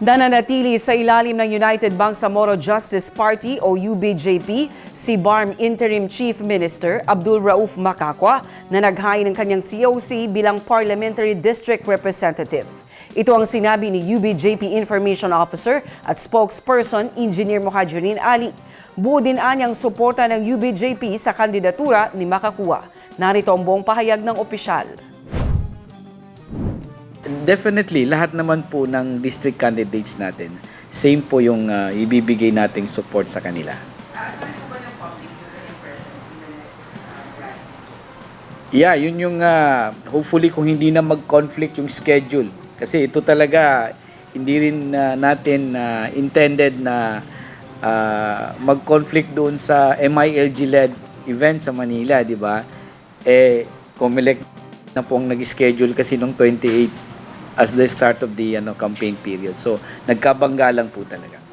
Nananatili sa ilalim ng United Bangsamoro Justice Party o UBJP si BARM Interim Chief Minister Abdul Rauf Makakwa na naghain ng kanyang COC bilang Parliamentary District Representative. Ito ang sinabi ni UBJP Information Officer at spokesperson Engineer Muhajirin Ali. Buo din anyang suporta ng UBJP sa kandidatura ni Makakwa. Narito ang buong pahayag ng opisyal. Definitely, lahat naman po ng district candidates natin, same po yung ah, ibibigay nating support sa kanila. Yeah, yun yung ah, hopefully kung hindi na mag-conflict yung schedule. Kasi ito talaga hindi rin ah, natin ah, intended na ah, mag-conflict doon sa MILG-led event sa Manila, di ba? Eh, Comelec na po ang nag-schedule kasi nung 28 as the start of the ano, campaign period. So, nagkabangga lang po talaga.